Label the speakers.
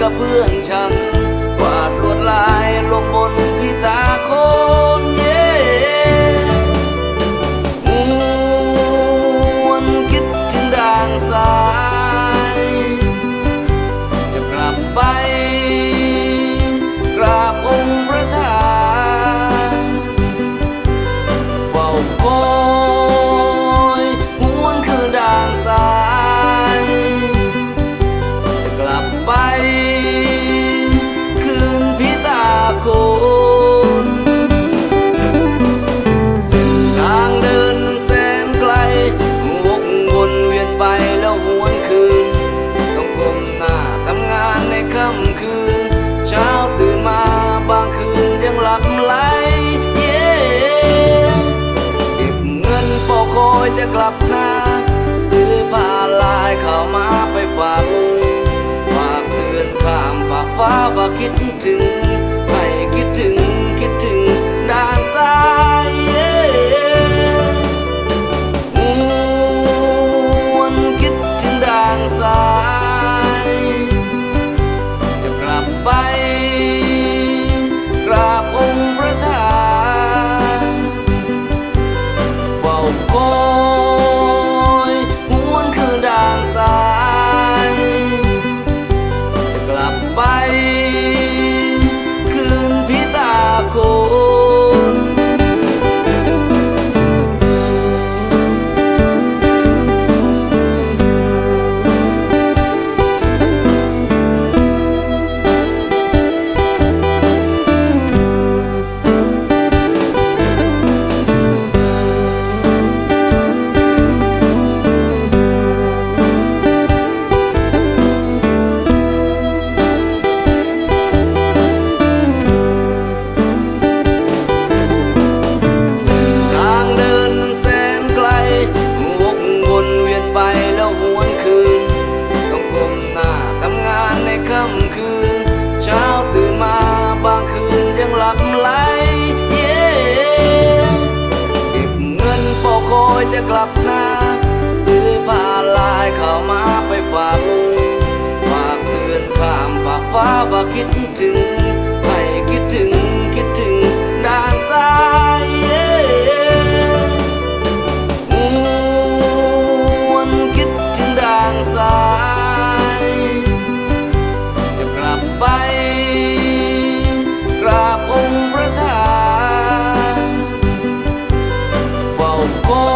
Speaker 1: กระเบื้องฉันวาดลวดลายลงบนพิตาโคน กลับนาซื้อผ้าลายเข้ามาไปฝากงฝากเตือนข้ามฝากฟ้าฝากคิดถึง จะกลับนาซื้อผ้าลายเข้ามาไปฝากฝากเพื่อนข้ามฝากฟ้าฝากคิดถึง ให้คิดถึงคิดถึงด้านซ้ายวนคิดถึงด้านซ้าจะกลับไปกราบองค์พระธาตุ Oh.